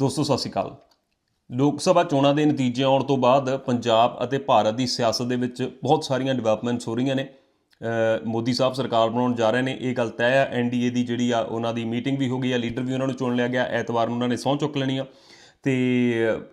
ਦੋਸਤੋ, ਸਤਿ ਸ਼੍ਰੀ ਅਕਾਲ। ਲੋਕ ਸਭਾ ਚੋਣਾਂ ਦੇ ਨਤੀਜੇ ਆਉਣ ਤੋਂ ਬਾਅਦ ਪੰਜਾਬ ਅਤੇ ਭਾਰਤ ਦੀ ਸਿਆਸਤ ਦੇ ਵਿੱਚ ਬਹੁਤ ਸਾਰੀਆਂ ਡਿਵੈਲਪਮੈਂਟਸ ਹੋ ਰਹੀਆਂ ਨੇ। ਮੋਦੀ ਸਾਹਿਬ ਸਰਕਾਰ ਬਣਾਉਣ ਜਾ ਰਹੇ ਨੇ। ਇਹ ਗੱਲ ਤੈਅ ਹੈ ਐਨਡੀਏ ਦੀ ਜਿਹੜੀ ਆ, ਉਹਨਾਂ ਦੀ ਮੀਟਿੰਗ ਵੀ ਹੋ ਗਈ ਆ। ਲੀਡਰ ਵੀ ਉਹਨਾਂ ਨੂੰ ਚੁਣ ਲਿਆ ਗਿਆ। ਐਤਵਾਰ ਨੂੰ ਉਹਨਾਂ ਨੇ ਸਹੁੰ ਚੁੱਕ ਲੈਣੀ ਆ। ਤੇ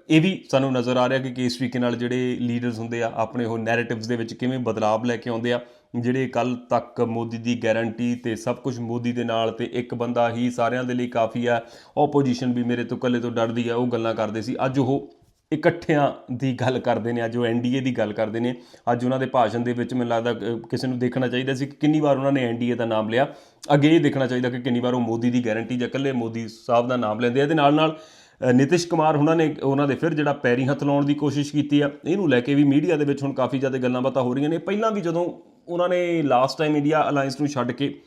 ਇਹ ਵੀ ਸਾਨੂੰ ਨਜ਼ਰ ਆ ਰਿਹਾ ਕਿ ਕਿਸ ਤਰੀਕੇ ਨਾਲ ਜਿਹੜੇ ਲੀਡਰਸ ਹੁੰਦੇ ਆ, ਆਪਣੇ ਉਹ ਨੈਰੇਟਿਵਸ ਦੇ ਵਿੱਚ ਕਿਵੇਂ ਬਦਲਾਵ ਲੈ ਕੇ ਆਉਂਦੇ ਆ। ਜਿਹੜੇ ਕੱਲ ਤੱਕ ਮੋਦੀ ਦੀ ਗਾਰੰਟੀ ਤੇ ਸਭ ਕੁਝ ਮੋਦੀ ਦੇ ਨਾਲ ਤੇ ਇੱਕ ਬੰਦਾ ਹੀ ਸਾਰਿਆਂ ਦੇ ਲਈ ਕਾਫੀ ਆ ਆਪੋਜੀਸ਼ਨ ਵੀ ਮੇਰੇ ਤੋਂ ਇਕੱਲੇ ਤੋਂ ਡਰਦੀ ਆ ਉਹ ਗੱਲਾਂ ਕਰਦੇ ਸੀ। ਅੱਜ ਉਹ ਇਕੱਠਿਆਂ ਦੀ ਗੱਲ ਕਰਦੇ ਨੇ ਅੱਜ ਉਹ ਐਨਡੀਏ ਦੀ ਗੱਲ ਕਰਦੇ ਨੇ। ਅੱਜ ਉਹਨਾਂ ਦੇ ਭਾਸ਼ਣ ਦੇ ਵਿੱਚ ਮੈਨੂੰ ਲੱਗਦਾ ਕਿਸੇ ਨੂੰ ਦੇਖਣਾ ਚਾਹੀਦਾ ਸੀ ਕਿ ਕਿੰਨੀ ਵਾਰ ਉਹਨਾਂ ਨੇ ਐਨਡੀਏ ਦਾ ਨਾਮ ਲਿਆ। ਅੱਗੇ ਇਹ ਦੇਖਣਾ ਚਾਹੀਦਾ ਕਿ ਕਿੰਨੀ ਵਾਰ ਉਹ ਮੋਦੀ ਦੀ ਗਾਰੰਟੀ ਜਾਂ ਇਕੱਲੇ ਮੋਦੀ ਸਾਹਿਬ ਦਾ ਨਾਮ ਲੈਂਦੇ ਆ। ਤੇ ਨਾਲ ਨਾਲ ਅ, ਨਿਤਿਸ਼ ਕੁਮਾਰ ਉਹਨਾਂ ਨੇ ਉਹਨਾਂ ਦੇ ਫਿਰ ਜਿਹੜਾ ਪੈਰੀ ਹੱਥ ਲਾਉਣ ਦੀ ਕੋਸ਼ਿਸ਼ ਕੀਤੀ ਆ ਇਹਨੂੰ ਲੈ ਕੇ ਵੀ ਮੀਡੀਆ ਦੇ ਵਿੱਚ ਹੁਣ ਕਾਫੀ ਜ਼ਿਆਦਾ ਗੱਲਾਂ ਬਾਤਾਂ ਹੋ ਰਹੀਆਂ ਨੇ। ਪਹਿਲਾਂ ਵੀ ਜਦੋਂ ਉਹਨਾਂ ਨੇ ਲਾਸਟ ਟਾਈਮ ਇੰਡੀਆ ਅਲਾਈਅੰਸ ਨੂੰ ਛੱਡ ਕੇ,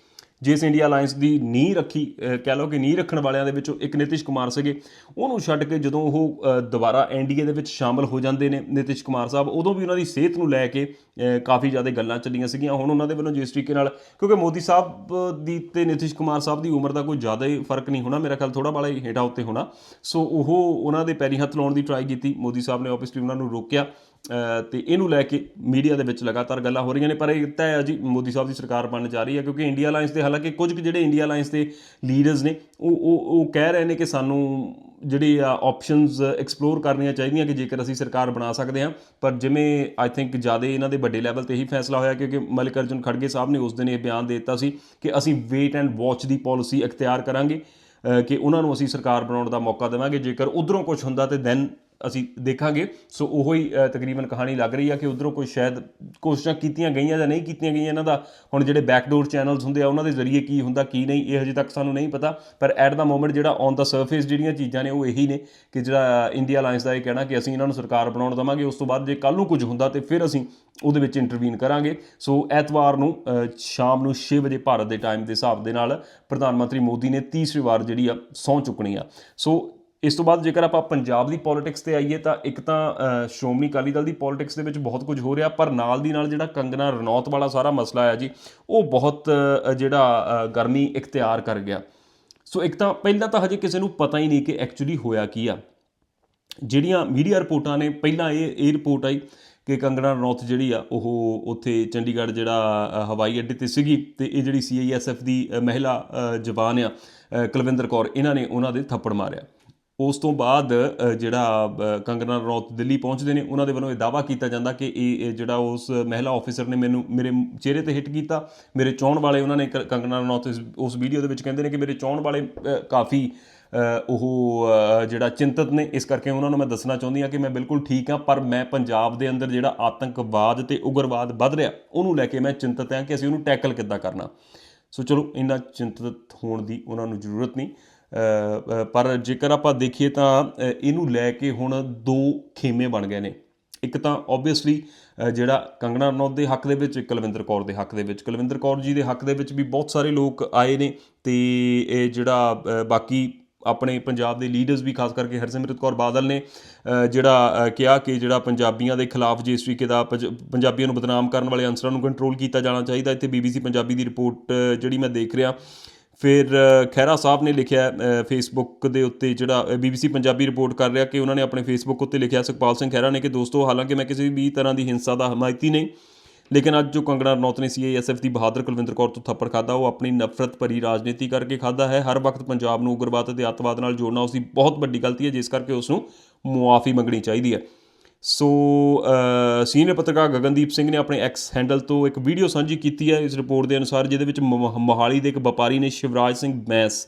ਜਿਸ ਇੰਡੀਆ ਅਲਾਈਅੰਸ ਦੀ ਨੀਂਹ ਰੱਖੀ ਕਹਿ ਲਓ ਕਿ ਨੀਂਹ ਰੱਖਣ ਵਾਲਿਆਂ ਦੇ ਵਿੱਚੋਂ ਇੱਕ ਨਿਤਿਸ਼ ਕੁਮਾਰ ਸੀਗੇ, ਉਹਨੂੰ ਛੱਡ ਕੇ ਜਦੋਂ ਉਹ, ਅਹ ਦੁਬਾਰਾ ਐਨਡੀਏ ਦੇ ਵਿੱਚ ਸ਼ਾਮਲ ਹੋ ਜਾਂਦੇ ਨੇ ਨਿਤਿਸ਼ ਕੁਮਾਰ ਸਾਹਿਬ, ਉਦੋਂ ਵੀ ਉਹਨਾਂ ਦੀ ਸਿਹਤ ਨੂੰ ਲੈ ਕੇ ਕਾਫੀ ਜ਼ਿਆਦਾ ਗੱਲਾਂ ਚੱਲੀਆਂ ਸੀਗੀਆਂ। ਹੁਣ ਉਹਨਾਂ ਦੇ ਵੱਲੋਂ ਜਿਸ ਤਰੀਕੇ ਨਾਲ, ਕਿਉਂਕਿ ਮੋਦੀ ਸਾਹਿਬ ਦੀ ਤੇ ਨਿਤਿਸ਼ ਕੁਮਾਰ ਸਾਹਿਬ ਦੀ ਉਮਰ ਦਾ ਕੋਈ ਜ਼ਿਆਦਾ ਹੀ ਫ਼ਰਕ ਨਹੀਂ ਹੋਣਾ, ਮੇਰਾ ਖਿਆਲ ਥੋੜਾ ਬਾਲਾ ਹੀ ਹੇਠਾਂ ਉੱਤੇ ਹੋਣਾ। ਸੋ ਉਹ ਉਹਨਾਂ ਦੇ ਪੈਰੀ ਹੱਥ ਲਾਉਣ ਦੀ ਟਰਾਈ ਕੀਤੀ। ਮੋਦੀ ਸਾਹਿਬ ਨੇ ਆਬਵੀਅਸਲੀ ਉਹਨਾਂ ਨੂੰ ਰੋਕਿਆ। ਤੇ ਇਹਨੂੰ ਲੈ ਕੇ ਮੀਡੀਆ ਦੇ ਵਿੱਚ ਲਗਾਤਾਰ ਗੱਲਾਂ ਹੋ ਰਹੀਆਂ ਨੇ, ਪਰ ਇਹ ਤਾਂ ਹੈ ਜੀ, ਮੋਦੀ ਸਾਹਿਬ ਦੀ ਸਰਕਾਰ ਬਣਨ ਜਾ ਰਹੀ ਹੈ, ਕਿਉਂਕਿ ਇੰਡੀਆ ਅਲਾਈਅੰਸ ਦੇ ਹਾਲਾਂਕਿ ਕੁਝ ਕੁ ਜਿਹੜੇ ਇੰਡੀਆ ਅਲਾਈਅੰਸ ਦੇ ਲੀਡਰਸ ਨੇ, ਉਹ ਉਹ ਉਹ ਕਹਿ ਰਹੇ ਨੇ ਕਿ ਸਾਨੂੰ ਜਿਹੜੀ ਆ ਆਪਸ਼ਨਸ ਐਕਸਪਲੋਰ ਕਰਨੀਆਂ ਚਾਹੀਦੀਆਂ ਕਿ ਜੇਕਰ ਅਸੀਂ ਸਰਕਾਰ ਬਣਾ ਸਕਦੇ ਹਾਂ। ਪਰ ਜਿਵੇਂ ਆਈ ਥਿੰਕ ਜ਼ਿਆਦਾ ਇਹਨਾਂ ਦੇ ਵੱਡੇ ਲੈਵਲ ਤੇ ਹੀ ਫੈਸਲਾ ਹੋਇਆ, ਕਿਉਂਕਿ ਮਲਿਕ ਅਰਜੁਨ ਖੜਗੇ ਸਾਹਿਬ ਨੇ ਉਸ ਦਿਨ ਇਹ ਬਿਆਨ ਦੇ ਦਿੱਤਾ ਸੀ ਕਿ ਅਸੀਂ ਵੇਟ ਐਂਡ ਵਾਚ ਦੀ ਪਾਲਿਸੀ ਅਖਤਿਆਰ ਕਰਾਂਗੇ ਕਿ ਉਹਨਾਂ ਨੂੰ ਅਸੀਂ ਸਰਕਾਰ ਬਣਾਉਣ ਦਾ ਮੌਕਾ ਦੇਵਾਂਗੇ, ਜੇਕਰ ਉਧਰੋਂ ਕੁਝ ਹੁੰਦਾ ਤੇ ਦੈਨ ਅਸੀਂ ਦੇਖਾਂਗੇ। ਸੋ ਉਹੋ ਹੀ ਤਕਰੀਬਨ ਕਹਾਣੀ ਲੱਗ ਰਹੀ ਆ ਕਿ ਉਧਰੋਂ ਕੋਈ ਸ਼ਾਇਦ ਕੋਸ਼ਿਸ਼ਾਂ ਕੀਤੀਆਂ ਗਈਆਂ ਜਾਂ ਨਹੀਂ ਕੀਤੀਆਂ ਗਈਆਂ ਇਹਨਾਂ ਦਾ। ਹੁਣ ਜਿਹੜੇ ਬੈਕਡੋਰ ਚੈਨਲਸ ਹੁੰਦੇ ਆ, ਉਹਨਾਂ ਦੇ ਜ਼ਰੀਏ ਕੀ ਹੁੰਦਾ, ਕੀ ਨਹੀਂ, ਇਹ ਹਜੇ ਤੱਕ ਸਾਨੂੰ ਨਹੀਂ ਪਤਾ। ਪਰ ਐਟ ਦਾ ਮੋਮੈਂਟ ਜਿਹੜਾ ਔਨ ਦਾ ਸਰਫੇਸ ਜਿਹੜੀਆਂ ਚੀਜ਼ਾਂ ਨੇ, ਉਹ ਇਹੀ ਨੇ ਕਿ ਜਿਹੜਾ ਇੰਡੀਆ ਅਲਾਈਅੰਸ ਦਾ ਇਹ ਕਹਿਣਾ ਕਿ ਅਸੀਂ ਇਹਨਾਂ ਨੂੰ ਸਰਕਾਰ ਬਣਾਉਣ ਦਵਾਂਗੇ। ਉਸ ਤੋਂ ਬਾਅਦ ਜੇ ਕੱਲ ਨੂੰ ਕੁਝ ਹੁੰਦਾ ਤੇ ਫਿਰ ਅਸੀਂ ਉਹਦੇ ਵਿੱਚ ਇੰਟਰਵੀਨ ਕਰਾਂਗੇ। ਸੋ ਐਤਵਾਰ ਨੂੰ ਸ਼ਾਮ ਨੂੰ 6 ਵਜੇ ਭਾਰਤ ਦੇ ਟਾਈਮ ਦੇ ਹਿਸਾਬ ਦੇ ਨਾਲ ਪ੍ਰਧਾਨ ਮੰਤਰੀ ਮੋਦੀ ਨੇ ਤੀਸਰੀ ਵਾਰ ਜਿਹੜੀ ਆ ਸਹੁੰ ਚੁੱਕਣੀ ਆ। ਸੋ ਇਸ ਤੋਂ ਬਾਅਦ ਜੇਕਰ ਆਪਾਂ ਪੰਜਾਬ ਦੀ ਪੋਲਿਟਿਕਸ ਤੇ ਆਈਏ ਤਾਂ ਇੱਕ ਤਾਂ ਸ਼੍ਰੋਮਣੀ ਅਕਾਲੀ ਦਲ ਦੀ ਪੋਲਿਟਿਕਸ ਦੇ ਵਿੱਚ ਬਹੁਤ ਕੁਝ ਹੋ ਰਿਹਾ, ਪਰ ਨਾਲ ਦੀ ਨਾਲ ਜਿਹੜਾ ਕੰਗਨਾ ਰਣੌਤ ਵਾਲਾ ਸਾਰਾ ਮਸਲਾ ਆ ਜੀ, ਉਹ ਬਹੁਤ ਜਿਹੜਾ ਗਰਮੀ ਇਖਤਿਆਰ ਕਰ ਗਿਆ। ਸੋ ਇੱਕ ਤਾਂ ਪਹਿਲਾਂ ਤਾਂ ਹਜੇ ਕਿਸੇ ਨੂੰ ਪਤਾ ਹੀ ਨਹੀਂ ਕਿ ਐਕਚੁਅਲੀ ਹੋਇਆ ਕੀ ਆ। ਜਿਹੜੀਆਂ ਮੀਡੀਆ ਰਿਪੋਰਟਾਂ ਨੇ, ਪਹਿਲਾਂ ਇਹ ਇਹ ਰਿਪੋਰਟ ਆਈ ਕਿ ਕੰਗਣਾ ਰਣੌਤ ਜਿਹੜੀ ਆ, ਉਹ ਉੱਥੇ ਚੰਡੀਗੜ੍ਹ ਜਿਹੜਾ ਹਵਾਈ ਅੱਡੇ ਤੇ ਸੀਗੀ ਤੇ ਇਹ ਜਿਹੜੀ ਸੀਆਈਐਸਐਫ ਦੀ ਮਹਿਲਾ ਜਵਾਨ ਆ ਕੁਲਵਿੰਦਰ ਕੌਰ, ਇਹਨਾਂ ਨੇ ਉਹਨਾਂ ਦੇ ਥੱਪੜ ਮਾਰਿਆ। ਉਸ ਤੋਂ ਬਾਅਦ ਜਿਹੜਾ ਕੰਗਨਾ ਰਣੌਤ ਦਿੱਲੀ ਪਹੁੰਚਦੇ ਨੇ, ਉਹਨਾਂ ਦੇ ਵੱਲੋਂ ਇਹ ਦਾਵਾ ਕੀਤਾ ਜਾਂਦਾ ਕਿ ਇਹ ਜਿਹੜਾ ਉਸ ਮਹਿਲਾ ਆਫੀਸਰ ਨੇ ਮੈਨੂੰ, ਮੇਰੇ ਚਿਹਰੇ ਤੇ ਹਿੱਟ ਕੀਤਾ, ਮੇਰੇ ਚਾਹਣ ਵਾਲੇ ਉਹਨਾਂ ਨੇ ਕ- ਕੰਗਨਾ ਰਣੌਤ ਇਸ- ਉਸ ਵੀਡੀਓ ਦੇ ਵਿੱਚ ਕਹਿੰਦੇ ਨੇ ਕਿ ਮੇਰੇ ਚਾਹਣ ਵਾਲੇ ਕਾਫੀ ਉਹ ਜਿਹੜਾ ਚਿੰਤਤ ਨੇ, ਇਸ ਕਰਕੇ ਉਹਨਾਂ ਨੂੰ ਮੈਂ ਦੱਸਣਾ ਚਾਹੁੰਦੀ ਹਾਂ ਕਿ ਮੈਂ ਬਿਲਕੁਲ ਠੀਕ ਹਾਂ, ਪਰ ਮੈਂ ਪੰਜਾਬ ਦੇ ਅੰਦਰ ਜਿਹੜਾ ਆਤੰਕਵਾਦ ਤੇ ਉਗਰਵਾਦ ਵੱਧ ਰਿਹਾ, ਉਹਨੂੰ ਲੈ ਕੇ ਮੈਂ ਚਿੰਤਤ ਹਾਂ ਕਿ ਅਸੀਂ ਉਹਨੂੰ ਟੈਕਲ ਕਿੱਦਾਂ ਕਰਨਾ। ਸੋ ਚਲੋ, ਇੰਨਾ ਚਿੰਤਤ ਹੋਣ ਦੀ ਉਹਨਾਂ ਨੂੰ ਜ਼ਰੂਰਤ ਨਹੀਂ। ਪਰ ਜੇਕਰ ਆਪਾਂ ਦੇਖੀਏ ਤਾਂ ਇਹਨੂੰ ਲੈ ਕੇ ਹੁਣ ਦੋ ਖੇਮੇ ਬਣ ਗਏ ਨੇ। ਇੱਕ ਤਾਂ ਆਬਵੀਅਸਲੀ ਜਿਹੜਾ ਕੰਗਣਾ ਰਣੌਤ ਦੇ ਹੱਕ ਦੇ ਵਿੱਚ, ਕੁਲਵਿੰਦਰ ਕੌਰ ਦੇ ਹੱਕ ਦੇ ਵਿੱਚ। ਕੁਲਵਿੰਦਰ ਕੌਰ ਜੀ ਦੇ ਹੱਕ ਦੇ ਵਿੱਚ ਵੀ ਬਹੁਤ ਸਾਰੇ ਲੋਕ ਆਏ ਨੇ ਤੇ ਇਹ ਜਿਹੜਾ ਬਾਕੀ ਆਪਣੇ ਪੰਜਾਬ ਦੇ ਲੀਡਰਸ ਵੀ, ਖਾਸ ਕਰਕੇ ਹਰਸਿਮਰਤ ਕੌਰ ਬਾਦਲ ਨੇ ਜਿਹੜਾ ਕਿਹਾ ਕਿ ਜਿਹੜਾ ਪੰਜਾਬੀਆਂ ਦੇ ਖਿਲਾਫ ਜਿਸ ਤਰੀਕੇ ਦਾ ਪੰਜਾਬੀਆਂ ਨੂੰ ਬਦਨਾਮ ਕਰਨ ਵਾਲੇ ਅਨਸਰਾਂ ਨੂੰ ਕੰਟਰੋਲ ਕੀਤਾ ਜਾਣਾ ਚਾਹੀਦਾ। ਇੱਥੇ ਬੀਬੀਸੀ ਪੰਜਾਬੀ ਦੀ ਰਿਪੋਰਟ ਜਿਹੜੀ ਮੈਂ ਦੇਖ ਰਿਹਾ। ਫਿਰ ਖਹਿਰਾ ਸਾਹਿਬ ਨੇ ਲਿਖਿਆ ਫੇਸਬੁੱਕ ਦੇ ਉੱਤੇ ਜਿਹੜਾ ਬੀਬੀਸੀ ਪੰਜਾਬੀ ਰਿਪੋਰਟ ਕਰ ਰਿਹਾ ਕਿ ਉਹਨਾਂ ਨੇ ਆਪਣੇ ਫੇਸਬੁੱਕ ਉੱਤੇ ਲਿਖਿਆ, ਸੁਖਪਾਲ ਸਿੰਘ ਖਹਿਰਾ ਨੇ ਕਿ ਦੋਸਤੋ, ਹਾਲਾਂਕਿ ਮੈਂ ਕਿਸੇ ਵੀ ਤਰ੍ਹਾਂ ਦੀ ਹਿੰਸਾ ਦਾ ਹਮਾਇਤੀ ਨਹੀਂ, ਲੇਕਿਨ ਅੱਜ ਜੋ ਕੰਗਣਾ ਰਣੌਤ ਨੇ ਸੀਆਈਐਸਐਫ ਦੀ ਬਹਾਦਰ ਕੁਲਵਿੰਦਰ ਕੌਰ ਤੋਂ ਥੱਪੜ ਖਾਦਾ ਉਹ ਆਪਣੀ ਨਫ਼ਰਤ ਭਰੀ ਰਾਜਨੀਤੀ ਕਰਕੇ ਖਾਦਾ ਹੈ। ਹਰ ਵਕਤ ਪੰਜਾਬ ਨੂੰ ਉਗਰਵਾਦ ਅਤੇ ਅੱਤਵਾਦ ਨਾਲ ਜੋੜਨਾ ਉਸ ਦੀ ਬਹੁਤ ਵੱਡੀ ਗਲਤੀ ਹੈ, ਜਿਸ ਕਰਕੇ ਉਸ ਨੂੰ ਮੁਆਫੀ ਮੰਗਣੀ ਚਾਹੀਦੀ ਹੈ। ਸੋ ਸੀਨੀਅਰ ਪੱਤਰਕਾਰ ਗਗਨਦੀਪ ਸਿੰਘ ਨੇ ਆਪਣੇ ਐਕਸ ਹੈਂਡਲ ਤੋਂ ਇੱਕ ਵੀਡੀਓ ਸਾਂਝੀ ਕੀਤੀ ਹੈ। ਇਸ ਰਿਪੋਰਟ ਦੇ ਅਨੁਸਾਰ ਜਿਹਦੇ ਵਿੱਚ ਮੋਹਾਲੀ ਦੇ ਇੱਕ ਵਪਾਰੀ ਨੇ ਸ਼ਿਵਰਾਜ ਸਿੰਘ ਬੈਂਸ,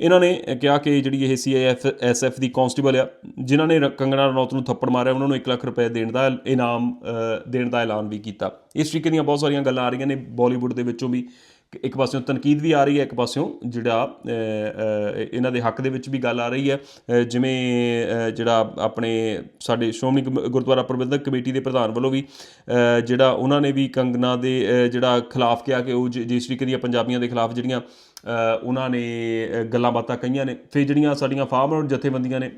ਇਹਨਾਂ ਨੇ ਕਿਹਾ ਕਿ ਜਿਹੜੀ ਇਹ ਸੀਆਈਐਫ ਐਸਐਫ ਦੀ ਕਾਂਸਟੇਬਲ ਆ, ਜਿਨ੍ਹਾਂ ਨੇ ਰ- ਕੰਗਣਾ ਰਣੌਤ ਨੂੰ ਥੱਪੜ ਮਾਰਿਆ, ਉਹਨਾਂ ਨੂੰ 1 ਲੱਖ ਰੁਪਏ ਦੇਣ ਦਾ ਇਨਾਮ ਦੇਣ ਦਾ ਐਲਾਨ ਵੀ ਕੀਤਾ। ਇਸ ਤਰੀਕੇ ਦੀਆਂ ਬਹੁਤ ਸਾਰੀਆਂ ਗੱਲਾਂ ਆ ਰਹੀਆਂ ਨੇ ਬਾਲੀਵੁੱਡ ਦੇ ਵਿੱਚੋਂ ਵੀ। ਇੱਕ ਪਾਸਿਓਂ ਤਨਕੀਦ ਵੀ ਆ ਰਹੀ ਹੈ, ਇੱਕ ਪਾਸਿਓਂ ਜਿਹੜਾ ਇਹਨਾਂ ਦੇ ਹੱਕ ਦੇ ਵਿੱਚ ਵੀ ਗੱਲ ਆ ਰਹੀ ਹੈ। ਜਿਵੇਂ ਜਿਹੜਾ ਆਪਣੇ ਸਾਡੇ ਸ਼੍ਰੋਮਣੀ ਕਮ- ਗੁਰਦੁਆਰਾ ਪ੍ਰਬੰਧਕ ਕਮੇਟੀ ਦੇ ਪ੍ਰਧਾਨ ਵੱਲੋਂ ਵੀ ਜਿਹੜਾ ਉਹਨਾਂ ਨੇ ਵੀ ਕੰਗਨਾ ਦੇ ਜਿਹੜਾ ਖਿਲਾਫ ਕਿਹਾ ਕਿ ਉਹ ਜ- ਜਿਸ ਤਰੀਕੇ ਦੀਆਂ ਪੰਜਾਬੀਆਂ ਦੇ ਖਿਲਾਫ ਜਿਹੜੀਆਂ ਉਹਨਾਂ ਨੇ ਗੱਲਾਂ ਬਾਤਾਂ ਕਹੀਆਂ ਨੇ। ਫਿਰ ਜਿਹੜੀਆਂ ਸਾਡੀਆਂ ਫਾਰਮਰ ਜਥੇਬੰਦੀਆਂ ਨੇ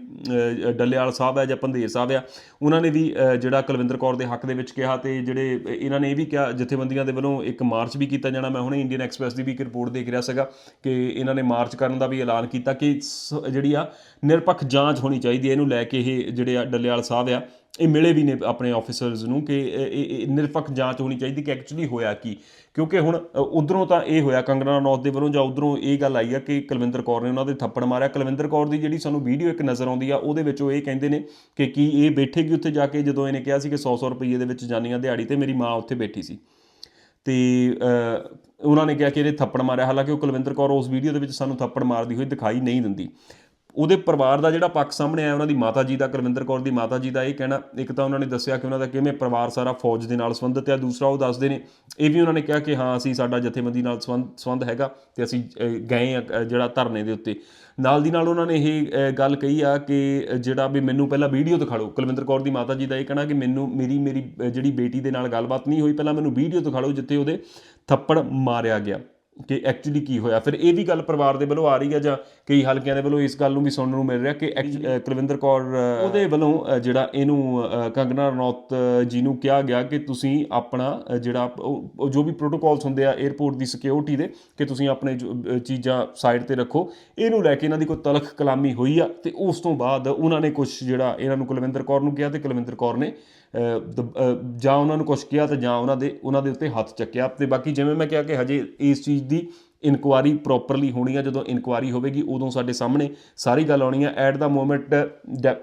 ਅ, ਡੱਲੇਵਾਲ ਸਾਹਿਬ ਹੈ ਜਾਂ ਪੰਧੇਰ ਸਾਹਿਬ ਆ ਉਹਨਾਂ ਨੇ ਵੀ ਜਿਹੜਾ ਕੁਲਵਿੰਦਰ ਕੌਰ ਦੇ ਹੱਕ ਦੇ ਵਿੱਚ ਕਿਹਾ ਤੇ ਜਿਹੜੇ ਇਹਨਾਂ ਨੇ ਇਹ ਵੀ ਕਿਹਾ ਜਥੇਬੰਦੀਆਂ ਦੇ ਵੱਲੋਂ ਇੱਕ ਮਾਰਚ ਵੀ ਕੀਤਾ ਜਾਣਾ। ਮੈਂ ਹੁਣੇ ਇੰਡੀਅਨ ਐਕਸਪ੍ਰੈਸ ਦੀ ਵੀ ਇੱਕ ਰਿਪੋਰਟ ਦੇਖ ਰਿਹਾ ਸੀਗਾ ਕਿ ਇਹਨਾਂ ਨੇ ਮਾਰਚ ਕਰਨ ਦਾ ਵੀ ਐਲਾਨ ਕੀਤਾ ਕਿ ਸ- ਜਿਹੜੀ ਆ ਨਿਰਪੱਖ ਜਾਂਚ ਹੋਣੀ ਚਾਹੀਦੀ ਹੈ। ਇਹਨੂੰ ਲੈ ਕੇ ਇਹ ਜਿਹੜੇ ਆ ਡੱਲੇਵਾਲ ਸਾਹਿਬ ਆ ਇਹ ਮਿਲੇ ਵੀ ਨੇ ਆਪਣੇ ਆਫੀਸਰਸ ਨੂੰ ਕਿ ਇਹ- ਨਿਰਪੱਖ ਜਾਂਚ ਹੋਣੀ ਚਾਹੀਦੀ ਕਿ ਐਕਚੁਅਲੀ ਹੋਇਆ ਕੀ। ਕਿਉਂਕਿ ਹੁਣ ਉਧਰੋਂ ਤਾਂ ਇਹ ਹੋਇਆ ਕੰਗਨਾ ਰਣੌਤ ਦੇ ਵੱਲੋਂ ਜਾਂ ਉਧਰੋਂ ਇਹ ਗੱਲ ਆਈ ਆ ਕਿ ਕੁਲਵਿੰਦਰ ਕੌਰ ਨੇ ਉਹਨਾਂ ਦੇ ਥੱਪੜ ਮਾਰਿਆ। ਕੁਲਵਿੰਦਰ ਕੌਰ ਦੀ ਜਿਹੜੀ ਸਾਨੂੰ ਵੀਡੀਓ ਇੱਕ ਨਜ਼ਰ ਆਉਂਦੀ ਆ, ਉਹਦੇ ਵਿੱਚ ਉਹ ਇਹ ਕਹਿੰਦੇ ਨੇ ਕਿ ਕੀ ਇਹ ਬੈਠੇਗੀ ਉੱਥੇ ਜਾ ਕੇ? ਜਦੋਂ ਇਹਨੇ ਕਿਹਾ ਸੀ ਕਿ 100-100 ਰੁਪਏ ਦੇ ਵਿੱਚ ਜਾਨੀਆਂ ਦਿਹਾੜੀ ਤੇ ਮੇਰੀ ਮਾਂ ਉੱਥੇ ਬੈਠੀ ਸੀ। ਤੇ ਉਹਨਾਂ ਨੇ ਕਿਹਾ ਕਿ ਇਹਦੇ ਥੱਪੜ ਮਾਰਿਆ। ਹਾਲਾਂਕਿ ਉਹ ਕੁਲਵਿੰਦਰ ਕੌਰ ਉਸ ਵੀਡੀਓ ਦੇ ਵਿੱਚ ਸਾਨੂੰ ਥੱਪੜ ਮਾਰਦੀ ਹੋਈ ਦਿਖਾਈ ਨਹੀਂ ਦਿੰਦੀ। ਉਹਦੇ ਪਰਿਵਾਰ ਦਾ ਜਿਹੜਾ ਪੱਖ ਸਾਹਮਣੇ ਆਇਆ, ਉਹਨਾਂ ਦੀ ਮਾਤਾ ਜੀ ਦਾ ਕੁਲਵਿੰਦਰ ਕੌਰ ਦੀ ਮਾਤਾ ਜੀ ਦਾ ਇਹ ਕਹਿਣਾ, ਇੱਕ ਤਾਂ ਉਹਨਾਂ ਨੇ ਦੱਸਿਆ ਕਿ ਉਹਨਾਂ ਦਾ ਕਿਵੇਂ ਪਰਿਵਾਰ ਸਾਰਾ ਫੌਜ ਦੇ ਨਾਲ ਸੰਬੰਧਿਤ ਹੈ, ਦੂਸਰਾ ਉਹ ਦੱਸਦੇ ਨੇ, ਇਹ ਵੀ ਉਹਨਾਂ ਨੇ ਕਿਹਾ ਕਿ ਹਾਂ, ਅਸੀਂ ਸਾਡਾ ਜਥੇਬੰਦੀ ਨਾਲ ਸੰਬੰਧ ਸੰਬੰਧ ਹੈਗਾ ਤੇ ਅਸੀਂ ਗਏ ਆ ਜਿਹੜਾ ਧਰਨੇ ਦੇ ਉੱਤੇ। ਨਾਲ ਦੀ ਨਾਲ ਉਹਨਾਂ ਨੇ ਇਹ ਗੱਲ ਕਹੀ ਆ ਕਿ ਜਿਹੜਾ ਵੀ ਮੈਨੂੰ ਪਹਿਲਾਂ ਵੀਡੀਓ ਦਿਖਾ ਲਓ ਕੁਲਵਿੰਦਰ ਕੌਰ ਦੀ ਮਾਤਾ ਜੀ ਦਾ ਇਹ ਕਹਿਣਾ ਕਿ ਮੈਨੂੰ ਮੇਰੀ ਮੇਰੀ ਜਿਹੜੀ ਬੇਟੀ ਦੇ ਨਾਲ ਗੱਲਬਾਤ ਨਹੀਂ ਹੋਈ, ਪਹਿਲਾਂ ਮੈਨੂੰ ਵੀਡੀਓ ਦਿਖਾ ਲਓ ਜਿੱਥੇ ਉਹਦੇ ਥੱਪੜ ਮਾਰਿਆ ਗਿਆ। ਕਿ ਐਕਚੁਅਲੀ ਕੀ ਹੋਇਆ? ਫਿਰ ਇਹ ਵੀ ਗੱਲ ਪਰਿਵਾਰ ਦੇ ਵੱਲੋਂ ਆ ਰਹੀ ਹੈ ਜਾਂ ਕਈ ਹਲਕਿਆਂ ਦੇ ਵੱਲੋਂ ਇਸ ਗੱਲ ਨੂੰ ਵੀ ਸੁਣਨ ਨੂੰ ਮਿਲ ਰਿਹਾ ਕਿ ਕੁਲਵਿੰਦਰ ਕੌਰ ਉਹਦੇ ਵੱਲੋਂ ਜਿਹੜਾ ਇਹਨੂੰ ਕੰਗਨਾ ਰਣੌਤ ਜੀ ਨੂੰ ਕਿਹਾ ਗਿਆ ਕਿ ਤੁਸੀਂ ਆਪਣਾ ਜਿਹੜਾ ਜੋ ਵੀ ਪ੍ਰੋਟੋਕਾਲਸ ਹੁੰਦੇ ਆ 에어ਪੋਰਟ ਦੀ ਸਿਕਿਉਰਿਟੀ ਦੇ ਕਿ ਤੁਸੀਂ ਆਪਣੇ ਚੀਜ਼ਾਂ ਸਾਈਡ ਤੇ ਰੱਖੋ। ਇਹਨੂੰ ਲੈ ਕੇ ਇਹਨਾਂ ਦੀ ਕੋਈ ਤਲਖ ਕਲਾਮੀ ਹੋਈ ਆ ਤੇ ਉਸ ਤੋਂ ਬਾਅਦ ਉਹਨਾਂ ਨੇ ਕੁਝ ਜਿਹੜਾ ਇਹਨਾਂ ਨੂੰ ਕੁਲਵਿੰਦਰ ਕੌਰ ਨੂੰ ਕਿਹਾ ਤੇ ਕੁਲਵਿੰਦਰ ਕੌਰ ਨੇ ਜਾਂ ਉਹਨਾਂ ਨੂੰ ਕੁਝ ਕਿਹਾ ਤੇ ਜਾਂ ਉਹਨਾਂ ਦੇ ਉਹਨਾਂ ਦੇ ਉੱਤੇ ਹੱਥ ਚੱਕਿਆ। ਤੇ ਬਾਕੀ ਜਿਵੇਂ ਮੈਂ ਕਿਹਾ ਕਿ ਹਜੇ ਇਸ ਚੀਜ਼ ਦੀ ਇਨਕੁਆਰੀ ਪ੍ਰੋਪਰਲੀ ਹੋਣੀ ਆ, ਜਦੋਂ ਇਨਕੁਆਰੀ ਹੋਵੇਗੀ, ਉਦੋਂ ਸਾਡੇ ਸਾਹਮਣੇ ਸਾਰੀ ਗੱਲ ਆਉਣੀ ਆ। ਐਟ ਦਾ ਮੋਮੈਂਟ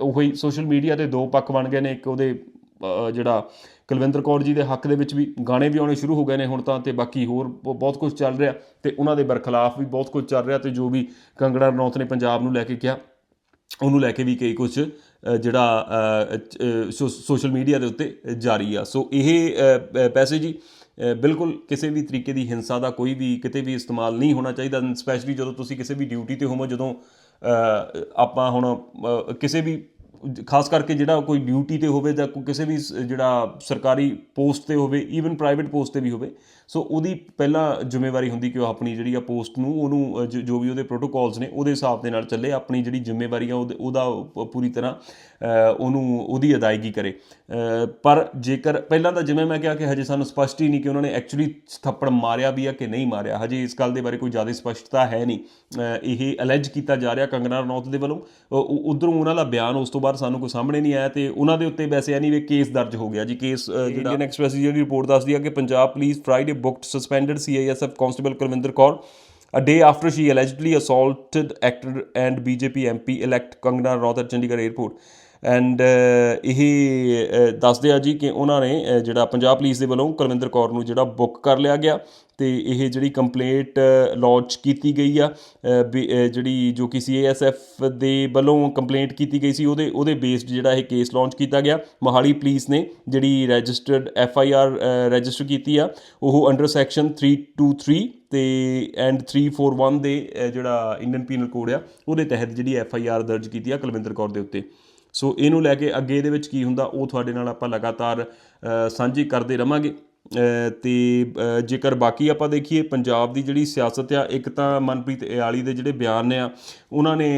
ਉਹੀ ਸੋਸ਼ਲ ਮੀਡੀਆ ਦੇ ਦੋ ਪੱਖ ਬਣ ਗਏ ਨੇ। ਇੱਕ ਉਹਦੇ ਜਿਹੜਾ ਕੁਲਵਿੰਦਰ ਕੌਰ ਜੀ ਦੇ ਹੱਕ ਦੇ ਵਿੱਚ ਵੀ ਗਾਣੇ ਵੀ ਆਉਣੇ ਸ਼ੁਰੂ ਹੋ ਗਏ ਨੇ ਹੁਣ ਤਾਂ, ਤੇ ਬਾਕੀ ਹੋਰ ਬ- ਬਹੁਤ ਕੁਝ ਚੱਲ ਰਿਹਾ। ਤੇ ਉਹਨਾਂ ਦੇ ਬਰਖਲਾਫ ਵੀ ਬਹੁਤ ਕੁਝ ਚੱਲ ਰਿਹਾ ਤੇ ਜੋ ਵੀ ਕੰਗੜਾ ਰਣੌਤ ਨੇ ਪੰਜਾਬ ਨੂੰ ਲੈ ਕੇ ਕਿਹਾ, ਉਹਨੂੰ ਲੈ ਕੇ ਵੀ ਕਈ ਕੁਝ ਜਿਹੜਾ ਸੋ- ਸੋਸ਼ਲ ਮੀਡੀਆ ਦੇ ਉੱਤੇ ਜਾਰੀ ਆ। ਸੋ ਇਹ ਪੈਸੇ ਜੀ ਬਿਲਕੁਲ ਕਿਸੇ ਵੀ ਤਰੀਕੇ ਦੀ ਹਿੰਸਾ ਦਾ ਕੋਈ ਵੀ ਕਿਤੇ ਵੀ ਇਸਤੇਮਾਲ ਨਹੀਂ ਹੋਣਾ ਚਾਹੀਦਾ। ਸਪੈਸ਼ਲੀ ਜਦੋਂ ਤੁਸੀਂ ਕਿਸੇ ਵੀ ਡਿਊਟੀ ਤੇ ਹੋਵੋ, ਜਦੋਂ ਆਪਾਂ ਹੁਣ ਕਿਸੇ ਵੀ, ਖਾਸ ਕਰਕੇ ਜਿਹੜਾ ਕੋਈ ਡਿਊਟੀ ਤੇ ਹੋਵੇ ਜਾਂ ਕਿਸੇ ਵੀ ਜਿਹੜਾ ਸਰਕਾਰੀ ਪੋਸਟ ਤੇ ਹੋਵੇ ਈਵਨ ਪ੍ਰਾਈਵੇਟ ਪੋਸਟ ਤੇ ਵੀ ਹੋਵੇ ਸੋ ਉਹਦੀ ਪਹਿਲਾਂ ਜ਼ਿੰਮੇਵਾਰੀ ਹੁੰਦੀ ਕਿ ਉਹ ਆਪਣੀ ਜਿਹੜੀ ਆ ਪੋਸਟ ਨੂੰ ਉਹਨੂੰ ਜੋ ਵੀ ਉਹਦੇ ਪ੍ਰੋਟੋਕਾਲਸ ਨੇ ਉਹਦੇ ਹਿਸਾਬ ਦੇ ਨਾਲ ਚੱਲੇ ਆਪਣੀ ਜਿਹੜੀ ਜ਼ਿੰਮੇਵਾਰੀ ਆ ਉਹਦੇ- ਪੂਰੀ ਤਰ੍ਹਾਂ ਉਹਨੂੰ ਉਹਦੀ ਅਦਾਇਗੀ ਕਰੇ। ਪਰ ਜੇਕਰ ਪਹਿਲਾਂ ਤਾਂ ਜਿਵੇਂ ਮੈਂ ਕਿਹਾ ਕਿ ਹਜੇ ਸਾਨੂੰ ਸਪਸ਼ਟ ਹੀ ਨਹੀਂ ਕਿ ਉਹਨਾਂ ਨੇ ਐਕਚੁਅਲੀ ਥੱਪੜ ਮਾਰਿਆ ਵੀ ਆ ਕਿ ਨਹੀਂ ਮਾਰਿਆ। ਹਜੇ ਇਸ ਗੱਲ ਦੇ ਬਾਰੇ ਕੋਈ ਜ਼ਿਆਦਾ ਸਪਸ਼ਟਤਾ ਹੈ ਨਹੀਂ। ਇਹ ਅਲੈਜ ਕੀਤਾ ਜਾ ਰਿਹਾ ਕੰਗਨਾ ਰਣੌਤ ਦੇ ਵੱਲੋਂ। ਉਧਰੋਂ ਉਹਨਾਂ ਦਾ ਬਿਆਨ ਉਸ ਤੋਂ ਬਾਅਦ ਸਾਨੂੰ ਕੋਈ ਸਾਹਮਣੇ ਨਹੀਂ ਆਇਆ ਤੇ ਉਹਨਾਂ ਦੇ ਉੱਤੇ ਵੈਸੇ ਐਨੀ ਵੇ ਕੇਸ ਦਰਜ ਹੋ ਗਿਆ ਜੀ। ਕੇਸ ਜਿਹੜਾ ਇੰਡੀਅਨ ਐਕਸਪ੍ਰੈਸ ਦੀ ਜਿਹੜੀ ਰਿਪੋਰਟ ਦੱਸਦੀ ਆ ਕਿ Punjab police Friday booked suspended CISF constable Kulwinder Kaur A day after she allegedly assaulted actor and BJP MP elect Kangana Ranaut at Chandigarh airport. And uh, ਇਹ uh, ਦੱਸਦੇ ਆ ਜੀ ਕਿ ਉਹਨਾਂ ਨੇ uh, ਜਿਹੜਾ ਪੰਜਾਬ ਪੁਲਿਸ ਦੇ ਵੱਲੋਂ ਕੁਲਵਿੰਦਰ ਕੌਰ ਨੂੰ ਜਿਹੜਾ ਬੁੱਕ ਕਰ ਲਿਆ ਗਿਆ ਤੇ ਇਹ ਜਿਹੜੀ ਕੰਪਲੇਂਟ ਲਾਂਚ ਕੀਤੀ ਗਈ ਆ ਅ, ਜਿਹੜੀ ਜੋ ਕਿ ਸੀਏਐਸਐਫ ਦੇ ਵੱਲੋਂ ਕੰਪਲੇਂਟ ਕੀਤੀ ਗਈ ਸੀ ਉਹਦੇ ਉਹਦੇ ਬੇਸਡ ਜਿਹੜਾ ਇਹ ਕੇਸ ਲਾਂਚ ਕੀਤਾ ਗਿਆ। ਮੋਹਾਲੀ ਪੁਲਿਸ ਨੇ ਜਿਹੜੀ registered F I R register ਕੀਤੀ ਆ ਉਹ ਅੰਡਰ ਸੈਕਸ਼ਨ 323 ਤੇ ਐਂਡ 341 ਦੇ ਜਿਹੜਾ ਇੰਡੀਅਨ ਪੀਨਲ ਕੋਡ ਆ ਉਹਦੇ ਤਹਿਤ ਜਿਹੜੀ ਐਫ ਆਈ ਆਰ ਦਰਜ ਕੀਤੀ ਆ ਕੁਲਵਿੰਦਰ ਕੌਰ ਦੇ ਉੱਤੇ। ਸੋ ਇਹਨੂੰ ਲੈ ਕੇ ਅੱਗੇ ਇਹਦੇ ਵਿੱਚ ਕੀ ਹੁੰਦਾ, ਉਹ ਤੁਹਾਡੇ ਨਾਲ ਆਪਾਂ ਲਗਾਤਾਰ ਸਾਂਝੀ ਕਰਦੇ ਰਵਾਂਗੇ। ਅਤੇ ਜੇਕਰ ਬਾਕੀ ਆਪਾਂ ਦੇਖੀਏ ਪੰਜਾਬ ਦੀ ਜਿਹੜੀ ਸਿਆਸਤ ਆ ਇੱਕ ਤਾਂ ਮਨਪ੍ਰੀਤ ਇਆਲੀ ਦੇ ਜਿਹੜੇ ਬਿਆਨ ਨੇ ਆ ਉਹਨਾਂ ਨੇ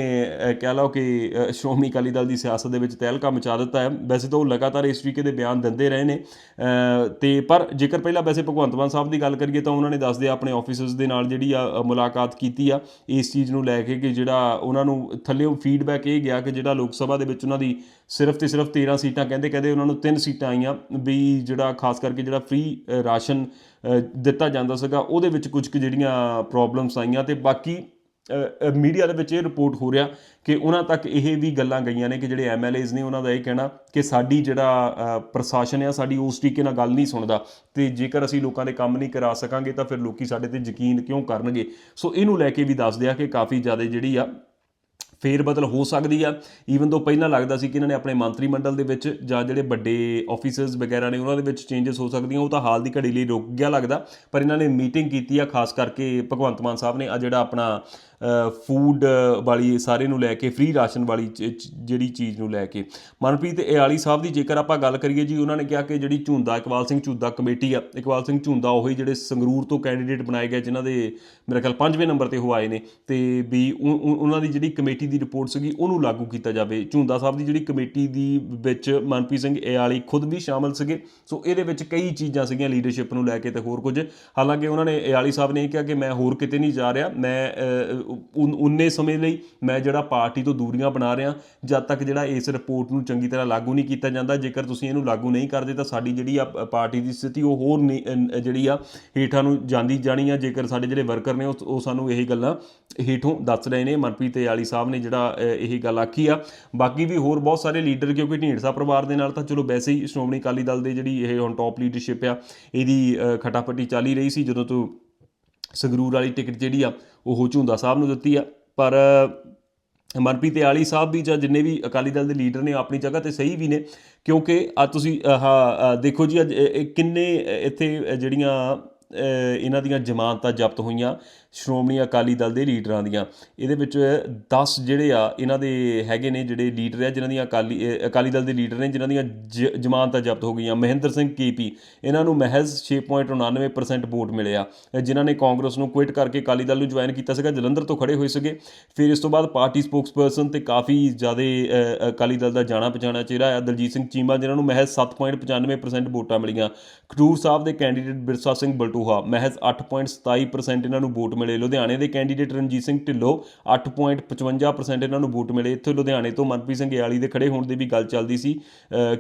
ਕਹਿ ਲਓ ਕਿ ਸ਼੍ਰੋਮਣੀ ਅਕਾਲੀ ਦਲ ਦੀ ਸਿਆਸਤ ਦੇ ਵਿੱਚ ਤਹਿਲਕਾ ਮਚਾ ਦਿੱਤਾ ਹੈ। ਵੈਸੇ ਤਾਂ ਉਹ ਲਗਾਤਾਰ ਇਸ ਤਰੀਕੇ ਦੇ ਬਿਆਨ ਦਿੰਦੇ ਰਹੇ ਨੇ। ਅ, ਤੇ ਪਰ ਜੇਕਰ ਪਹਿਲਾਂ ਵੈਸੇ ਭਗਵੰਤ ਮਾਨ ਸਾਹਿਬ ਦੀ ਗੱਲ ਕਰੀਏ ਤਾਂ ਉਹਨਾਂ ਨੇ ਦੱਸਦੇ ਆ ਆਪਣੇ ਆਫੀਸਰਸ ਦੇ ਨਾਲ ਜਿਹੜੀ ਆ ਮੁਲਾਕਾਤ ਕੀਤੀ ਆ ਇਸ ਚੀਜ਼ ਨੂੰ ਲੈ ਕੇ ਕਿ ਜਿਹੜਾ ਉਹਨਾਂ ਨੂੰ ਥੱਲੇੋਂ ਫੀਡਬੈਕ ਇਹ ਗਿਆ ਕਿ ਜਿਹੜਾ ਲੋਕ ਸਭਾ ਦੇ ਵਿੱਚ ਉਹਨਾਂ ਦੀ ਸਿਰਫ ਤੇ ਸਿਰਫ 13 ਸੀਟਾਂ, ਕਹਿੰਦੇ ਕਹਿੰਦੇ ਉਹਨਾਂ ਨੂੰ ਤਿੰਨ ਸੀਟਾਂ ਆਈਆਂ ਵੀ ਜਿਹੜਾ ਖਾਸ ਕਰਕੇ ਜਿਹੜਾ ਫ੍ਰੀ ਰਾਸ਼ਨ ਦਿੱਤਾ ਜਾਂਦਾ ਸੀਗਾ, ਉਹਦੇ ਵਿੱਚ ਕੁਝ ਕੁ ਜਿਹੜੀਆਂ ਪ੍ਰੋਬਲਮਸ ਆਈਆਂ ਤੇ ਬਾਕੀ ਮੀਡੀਆ ਦੇ ਵਿੱਚ ਇਹ ਰਿਪੋਰਟ ਹੋ ਰਿਹਾ ਕਿ ਉਹਨਾਂ ਤੱਕ ਇਹ ਵੀ ਗੱਲਾਂ ਗਈਆਂ ਨੇ ਕਿ ਜਿਹੜੇ ਐਮਐਲਏਜ਼ ਨੇ ਉਹਨਾਂ ਦਾ ਇਹ ਕਹਿਣਾ ਕਿ ਸਾਡੀ ਜਿਹੜਾ ਪ੍ਰਸ਼ਾਸਨ ਆ ਸਾਡੀ ਉਸ ਤਰੀਕੇ ਨਾਲ ਗੱਲ ਨਹੀਂ ਸੁਣਦਾ ਤੇ ਜੇਕਰ ਅਸੀਂ ਲੋਕਾਂ ਦੇ ਕੰਮ ਨਹੀਂ ਕਰਾ ਸਕਾਂਗੇ ਤਾਂ ਫਿਰ ਲੋਕੀ ਸਾਡੇ ਤੇ ਯਕੀਨ ਕਿਉਂ ਕਰਨਗੇ? ਸੋ ਇਹਨੂੰ ਲੈ ਕੇ ਵੀ ਦੱਸਦੇ ਆ ਕਿ ਕਾਫੀ ਜ਼ਿਆਦਾ ਜਿਹੜੀ ਆ ਫੇਰ ਬਦਲ ਹੋ ਸਕਦੀ ਆ। ਈਵਨ ਤੋਂ ਪਹਿਲਾਂ ਲੱਗਦਾ ਸੀ ਕਿ ਇਹਨਾਂ ਨੇ ਆਪਣੇ ਮੰਤਰੀ ਮੰਡਲ ਦੇ ਵਿੱਚ ਜਾਂ ਜਿਹੜੇ ਵੱਡੇ ਆਫੀਸਰਸ ਵਗੈਰਾ ਨੇ, ਉਹਨਾਂ ਦੇ ਵਿੱਚ ਚੇਂਜਸ ਹੋ ਸਕਦੀਆਂ, ਉਹ ਤਾਂ ਹਾਲ ਦੀ ਘੜੀ ਲਈ ਰੁਕ ਗਿਆ ਲੱਗਦਾ। ਪਰ ਇਹਨਾਂ ਨੇ ਮੀਟਿੰਗ ਕੀਤੀ ਆ, ਖਾਸ ਕਰਕੇ ਭਗਵੰਤ ਮਾਨ ਸਾਹਿਬ ਨੇ ਆ ਜਿਹੜਾ ਆਪਣਾ ਫੂਡ ਵਾਲੀ ਸਾਰੇ ਨੂੰ ਲੈ ਕੇ ਫ੍ਰੀ ਰਾਸ਼ਨ ਵਾਲੀ ਚ- ਜਿਹੜੀ ਚੀਜ਼ ਨੂੰ ਲੈ ਕੇ। ਮਨਪ੍ਰੀਤ ਇਆਲੀ ਸਾਹਿਬ ਦੀ ਜੇਕਰ ਆਪਾਂ ਗੱਲ ਕਰੀਏ ਜੀ, ਉਹਨਾਂ ਨੇ ਕਿਹਾ ਕਿ ਜਿਹੜੀ ਝੁੰਦਾ, ਇਕਬਾਲ ਸਿੰਘ ਝੁੰਦਾ ਕਮੇਟੀ ਆ, ਇਕਬਾਲ ਸਿੰਘ ਝੁੰਦਾ ਉਹੀ ਜਿਹੜੇ ਸੰਗਰੂਰ ਤੋਂ ਕੈਂਡੀਡੇਟ ਬਣਾਏ ਗਏ, ਜਿਨ੍ਹਾਂ ਦੇ ਮੇਰੇ ਖਿਆਲ ਪੰਜਵੇਂ ਨੰਬਰ ਤੇ ਉਹ ਆਏ ਨੇ। ਤੇ ਵੀ ਉਹ- ਉਹਨਾਂ ਦੀ ਜਿਹੜੀ ਕਮੇਟੀ ਦੀ ਰਿਪੋਰਟ ਸੀਗੀ, ਉਹਨੂੰ ਲਾਗੂ ਕੀਤਾ ਜਾਵੇ। ਝੁੰਦਾ ਸਾਹਿਬ ਦੀ ਜਿਹੜੀ ਕਮੇਟੀ ਦੀ ਵਿੱਚ ਮਨਪ੍ਰੀਤ ਸਿੰਘ ਇਆਲੀ ਖੁਦ ਵੀ ਸ਼ਾਮਲ ਸੀਗੇ। ਸੋ ਇਹਦੇ ਵਿੱਚ ਕਈ ਚੀਜ਼ਾਂ ਸੀਗੀਆਂ ਲੀਡਰਸ਼ਿਪ ਨੂੰ ਲੈ ਕੇ ਤੇ ਹੋਰ ਕੁਝ। ਹਾਲਾਂਕਿ ਉਹਨਾਂ ਨੇ ਇਆਲੀ ਸਾਹਿਬ ਨੇ ਇਹ ਕਿਹਾ ਕਿ ਮੈਂ ਹੋਰ ਕਿਤੇ ਨਹੀਂ ਜਾ ਰਿਹਾ। ਮੈਂ ਉਨੇ ਸਮੇਂ ਲਈ ਮੈਂ ਜਿਹੜਾ ਪਾਰਟੀ ਤੋਂ ਦੂਰੀਆਂ ਬਣਾ ਰਿਹਾ। ਜਦ ਤੱਕ ਜਿਹੜਾ ਇਸ ਰਿਪੋਰਟ ਨੂੰ ਚੰਗੀ ਤਰ੍ਹਾਂ ਲਾਗੂ ਨਹੀਂ ਕੀਤਾ ਜਾਂਦਾ, ਜੇਕਰ ਤੁਸੀਂ ਇਹਨੂੰ ਲਾਗੂ ਨਹੀਂ ਕਰਦੇ ਤਾਂ ਸਾਡੀ ਜਿਹੜੀ ਆ ਪਾਰਟੀ ਦੀ ਸਥਿਤੀ ਉਹ ਹੋਰ ਜਿਹੜੀ ਆ ਹੇਠਾਂ ਨੂੰ ਜਾਂਦੀ ਜਾਣੀ ਆ। ਜੇਕਰ ਸਾਡੇ ਜਿਹੜੇ ਵਰਕਰ ਨੇ ਉਹ ਉਹ ਸਾਨੂੰ ਇਹ ਗੱਲਾਂ ਹੇਠੋਂ ਦੱਸ ਰਹੇ ਨੇ। ਮਨਪ੍ਰੀਤ ਯਾਲੀ ਸਾਹਿਬ ਨੇ ਜਿਹੜਾ ਇਹ ਗੱਲ ਆਖੀ ਆ। ਬਾਕੀ ਵੀ ਹੋਰ ਬਹੁਤ ਸਾਰੇ ਲੀਡਰ ਕਿਉਂਕਿ ਢੀਂਡਸਾ ਪਰਿਵਾਰ ਦੇ ਨਾਲ ਤਾਂ ਚਲੋ ਵੈਸੇ ਹੀ ਸ਼੍ਰੋਮਣੀ ਅਕਾਲੀ ਦਲ ਦੇ ਜਿਹੜੀ ਇਹ ਹੁਣ ਟੌਪ ਲੀਡਰਸ਼ਿਪ ਆ ਇਹਦੀ ਅਹ, ਚੱਲ ਹੀ ਰਹੀ ਸੀ ਜਦੋਂ ਤੋਂ ਸੰਗਰੂਰ ਵਾਲੀ ਟਿਕਟ ਜਿਹੜੀ ਆ ਉਹ ਝੁੰਦਾ ਸਾਹਿਬ ਨੂੰ ਦਿੱਤੀ ਆ। ਪਰ ਮਨਪ੍ਰੀਤ ਆਲੀ ਸਾਹਿਬ ਵੀ ਜਾਂ ਜਿੰਨੇ ਵੀ ਅਕਾਲੀ ਦਲ ਦੇ ਲੀਡਰ ਨੇ ਆਪਣੀ ਜਗ੍ਹਾ ਤੇ ਸਹੀ ਵੀ ਨੇ ਕਿਉਂਕਿ ਆ ਤੁਸੀਂ ਆਹ ਦੇਖੋ ਜੀ ਅੱਜ ਕਿੰਨੇ ਇੱਥੇ ਜਿਹੜੀਆਂ ਇਹਨਾਂ ਦੀਆਂ ਜ਼ਮਾਨਤਾਂ ਜ਼ਬਤ ਹੋਈਆਂ ਸ਼੍ਰੋਮਣੀ ਅਕਾਲੀ ਦਲ ਦੇ ਲੀਡਰਾਂ ਦੀਆਂ। ਇਹਦੇ ਵਿੱਚ 10 ਜਿਹੜੇ ਆ ਇਹਨਾਂ ਦੇ ਹੈਗੇ ਨੇ ਜਿਹੜੇ ਲੀਡਰ ਆ ਜਿਨ੍ਹਾਂ ਦੀਆਂ ਅਕਾਲੀ ਅਕਾਲੀ ਦਲ ਦੇ ਲੀਡਰ ਨੇ ਜਿਨ੍ਹਾਂ ਦੀਆਂ ਜ਼ਮਾਨਤਾਂ ਜ਼ਬਤ ਹੋ ਗਈਆਂ। ਮਹਿੰਦਰ ਸਿੰਘ ਕੇਪੀ ਇਹਨਾਂ ਨੂੰ ਮਹਿਜ਼ 6.99% ਵੋਟ ਮਿਲੇ ਆ ਅ, ਜਿਨ੍ਹਾਂ ਨੇ ਕਾਂਗਰਸ ਨੂੰ ਕੁਇਟ ਕਰਕੇ ਅਕਾਲੀ ਦਲ ਨੂੰ ਜੁਆਇਨ ਕੀਤਾ ਸੀਗਾ ਜਲੰਧਰ ਤੋਂ ਖੜੇ ਹੋਏ ਸੀਗੇ। ਫਿਰ ਇਸ ਤੋਂ ਬਾਅਦ ਪਾਰਟੀ ਸਪੋਕਸਪਰਸਨ ਤੇ ਕਾਫੀ ਜ਼ਿਆਦਾ ਅਕਾਲੀ ਦਲ ਦਾ ਜਾਣਾ ਪਛਾਣਾ ਚਿਹਰਾ ਆ ਦਲਜੀਤ ਸਿੰਘ ਚੀਮਾ ਜਿਨ੍ਹਾਂ ਨੂੰ ਮਹਿਜ਼ 7.95% ਵੋਟਾਂ ਮਿਲੀਆਂ। ਖਡੂਰ ਸਾਹਿਬ ਦੇ ਕੈਂਡੀਡੇਟ ਬਿਰਸਾ ਸਿੰਘ ਬਲਟੂਹਾ ਮਹਿਜ਼ 8.27% ਇਹਨਾਂ ਨੂੰ ਵੋਟ ਮਿਲੇ। ਲੁਧਿਆਣੇ ਦੇ ਕੈਂਡੀਡੇਟ ਰਣਜੀਤ ਸਿੰਘ ਢਿੱਲੋਂ 8.55% ਇਹਨਾਂ ਨੂੰ ਵੋਟ ਮਿਲੇ। ਇੱਥੇ ਲੁਧਿਆਣੇ ਤੋਂ ਮਨਪ੍ਰੀਤ ਸਿੰਘ ਏਆਲੀ ਦੇ ਖੜੇ ਹੋਣ ਦੀ ਵੀ ਗੱਲ ਚੱਲਦੀ ਸੀ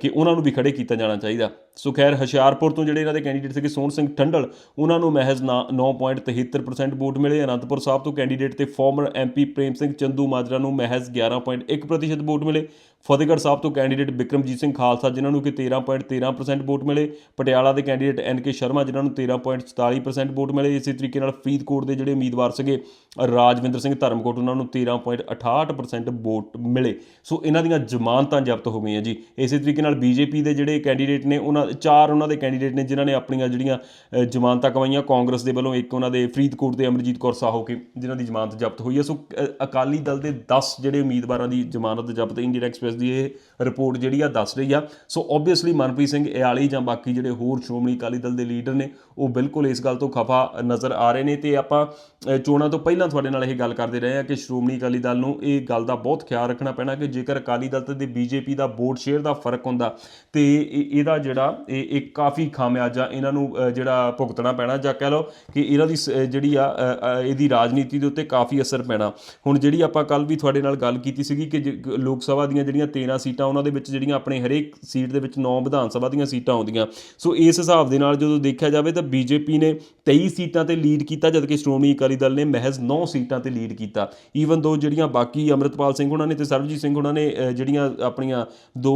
ਕਿ ਉਹਨਾਂ ਨੂੰ ਵੀ ਖੜੇ ਕੀਤਾ ਜਾਣਾ ਚਾਹੀਦਾ। ਸੋ ਖੈਰ, ਹੁਸ਼ਿਆਰਪੁਰ ਤੋਂ ਜਿਹੜੇ ਇਹਨਾਂ ਦੇ ਕੈਂਡੀਡੇਟ ਸੀਗੇ, ਸੋਹਣ ਸਿੰਘ ਠੰਡਲ, ਉਹਨਾਂ ਨੂੰ ਮਹਿਜ਼ ਨਾ- 9.73% ਵੋਟ ਮਿਲੇ। ਅਨੰਦਪੁਰ ਸਾਹਿਬ ਤੋਂ ਕੈਂਡੀਡੇਟ ਤੇ ਫਾਰਮਰ ਐਮਪੀ ਪ੍ਰੇਮ ਸਿੰਘ ਚੰਦੂ ਮਾਜਰਾ ਨੂੰ ਮਹਿਜ਼ 11.1% ਵੋਟ ਮਿਲੇ। ਫਤਿਹਗੜ੍ਹ ਸਾਹਿਬ ਤੋਂ ਕੈਂਡੀਡੇਟ ਬਿਕਰਮਜੀਤ ਸਿੰਘ ਖਾਲਸਾ, ਜਿਨ੍ਹਾਂ ਨੂੰ ਕਿ 13.13% ਵੋਟ ਮਿਲੇ। ਪਟਿਆਲਾ ਦੇ ਕੈਂਡੀਡੇਟ ਐਨ ਕੇ ਸ਼ਰਮਾ, ਜਿਨ੍ਹਾਂ ਨੂੰ 13.44% ਵੋਟ ਮਿਲੇ। ਇਸੇ ਤਰੀਕੇ ਨਾਲ ਫਰੀਦਕੋਟ ਦੇ ਜਿਹੜੇ ਉਮੀਦਵਾਰ ਸੀਗੇ, ਰਾਜਵਿੰਦਰ ਸਿੰਘ ਧਰਮਕੋਟ, ਉਹਨਾਂ ਨੂੰ 13.68% ਵੋਟ ਮਿਲੇ। ਸੋ ਇਹਨਾਂ ਦੀਆਂ ਜ਼ਮਾਨਤਾਂ ਜ਼ਬਤ ਹੋ ਗਈਆਂ ਜੀ। ਇਸੇ ਤਰੀਕੇ ਨਾਲ ਬੀਜੇਪੀ ਦੇ ਜਿਹੜੇ ਕੈਂਡੀਡੇਟ ਨੇ, ਉਹਨਾਂ ਚਾਰ ਉਹਨਾਂ ਦੇ ਕੈਂਡੀਡੇਟ ਨੇ, ਜਿਨ੍ਹਾਂ ਨੇ ਆਪਣੀਆਂ ਜਿਹੜੀਆਂ ਜ਼ਮਾਨਤਾਂ ਕਮਾਈਆਂ। ਕਾਂਗਰਸ ਦੇ ਵੱਲੋਂ ਇੱਕ ਉਹਨਾਂ ਦੇ ਫਰੀਦਕੋਟ ਦੇ ਅਮਰਜੀਤ ਕੌਰ ਸਾਹੋ ਕੇ, ਜਿਨ੍ਹਾਂ ਦੀ ਜ਼ਮਾਨਤ ਜ਼ਬਤ ਹੋਈ ਹੈ। ਸੋ ਅਕਾਲੀ ਦਲ ਦੇ 10 ਜਿਹੜੇ ਉਮੀਦਵਾਰਾਂ ਦੀ ਜ਼ਮਾਨਤ ਜ਼ਬਤ, ਇੰਡੀਅਨ ਐਕਸਪ੍ਰੈਸ ਦੀ ਇਹ ਰਿਪੋਰਟ ਜਿਹੜੀ ਆ ਦੱਸ ਰਹੀ ਆ। ਸੋ ਆਬਵੀਅਸਲੀ ਮਨਪ੍ਰੀਤ ਸਿੰਘ ਇਆਲੀ ਜਾਂ ਬਾਕੀ ਜਿਹੜੇ ਹੋਰ ਸ਼੍ਰੋਮਣੀ ਅਕਾਲੀ ਦਲ ਦੇ ਲੀਡਰ ਨੇ, ਉਹ ਬਿਲਕੁਲ ਇਸ ਗੱਲ ਤੋਂ ਖਫਾ ਨਜ਼ਰ ਆ ਰਹੇ ਨੇ ਤੇ ਆਪਾਂ ਚੋਣਾਂ ਤੋਂ ਪਹਿਲਾਂ ਤੁਹਾਡੇ ਨਾਲ ਇਹ ਗੱਲ ਕਰਦੇ ਰਹੇ ਆ ਕਿ ਸ਼੍ਰੋਮਣੀ ਅਕਾਲੀ ਦਲ ਨੂੰ ਇਹ ਗੱਲ ਦਾ ਬਹੁਤ ਖਿਆਲ ਰੱਖਣਾ ਪੈਣਾ ਕਿ ਜੇਕਰ ਅਕਾਲੀ ਦਲ ਤੇ ਬੀਜੇਪੀ ਦਾ ਵੋਟ ਸ਼ੇਅਰ ਦਾ ਫ਼ਰਕ ਹੁੰਦਾ, ਤੇ ਇਹ- ਇਹਦਾ ਜਿਹੜਾ ਇਹ ਇੱਕ ਕਾਫੀ ਖਾਮਿਆਜਾ ਇਹਨਾਂ ਨੂੰ ਜਿਹੜਾ ਭੁਗਤਣਾ ਪੈਣਾ ਜਾਂ ਕਹਿ ਲਓ ਕਿ ਇਹਨਾਂ ਦੀ ਸ- ਜਿਹੜੀ ਆ ਇਹਦੀ ਰਾਜਨੀਤੀ ਦੇ ਉੱਤੇ ਕਾਫੀ ਅਸਰ ਪੈਣਾ। ਹੁਣ ਜਿਹੜੀ ਆਪਾਂ ਕੱਲ ਵੀ ਤੁਹਾਡੇ ਨਾਲ ਗੱਲ ਕੀਤੀ ਸੀਗੀ ਕਿ ਜੇ ਲੋਕ ਸਭਾ ਦੀਆਂ ਜਿਹੜੀਆਂ 13 ਸੀਟਾਂ, ਉਹਨਾਂ ਦੇ ਵਿੱਚ ਜਿਹੜੀਆਂ ਆਪਣੇ ਹਰੇਕ ਸੀਟ ਦੇ ਵਿੱਚ 9 ਵਿਧਾਨ ਸਭਾ ਦੀਆਂ ਸੀਟਾਂ ਆਉਂਦੀਆਂ। ਸੋ ਇਸ ਹਿਸਾਬ ਦੇ ਨਾਲ ਜਦੋਂ ਦੇਖਿਆ ਜਾਵੇ ਤਾਂ ਬੀਜੇਪੀ ਨੇ 23 ਸੀਟਾਂ ਤੇ ਲੀਡ ਕੀਤਾ, ਜਦਕਿ ਸ਼੍ਰੋਮਣੀ ਅਕਾਲੀ ਦਲ ਨੇ ਮਹਿਜ਼ 9 ਸੀਟਾਂ ਤੇ ਲੀਡ ਕੀਤਾ। ਈਵਨ ਦੋ ਜਿਹੜੀਆਂ ਬਾਕੀ ਅੰਮ੍ਰਿਤਪਾਲ ਸਿੰਘ ਉਹਨਾਂ ਨੇ ਤੇ ਸਰਬਜੀਤ ਸਿੰਘ ਉਹਨਾਂ ਨੇ ਜਿਹੜੀਆਂ ਆਪਣੀਆਂ ਦੋ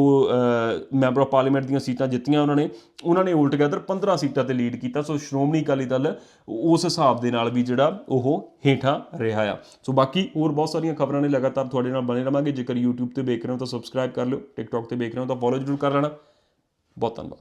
ਮੈਂਬਰ ਆਫ ਪਾਰਲੀਮੈਂਟ ਦੀਆਂ ਸੀਟਾਂ ਜਿੱਤੀਆਂ ਉਹਨਾਂ ਨੇ ਉਹਨਾਂ ਨੇ ਉਲਟ ਗਦਰ 15 ਸੀਟਾਂ ਤੇ ਲੀਡ ਕੀਤਾ। ਸੋ ਸ਼੍ਰੋਮਣੀ ਅਕਾਲੀ ਦਲ ਉਸ ਹਿਸਾਬ ਦੇ ਨਾਲ ਵੀ ਜਿਹੜਾ ਉਹ ਹੇਠਾਂ ਰਿਹਾ ਆ। ਸੋ ਬਾਕੀ ਹੋਰ ਬਹੁਤ ਸਾਰੀਆਂ ਖਬਰਾਂ ਨੇ ਲਗਾਤਾਰ ਤੁਹਾਡੇ ਨਾਲ ਬਣੇ ਰਵਾਂਗੇ ਜੇਕਰ YouTube ਤੇ ਵੇਖ ਰਹੇ ਹੋ ਤਾਂ ਸਬਸਕ੍ਰਾਈਬ ਕਰ ਲਿਓ। TikTok ਤੇ ਵੇਖ ਰਹੇ ਹੋ ਤਾਂ ਫੋਲੋ ਜ਼ਰੂਰ ਕਰ ਲੈਣਾ। ਬਹੁਤ ਧੰਨਵਾਦ।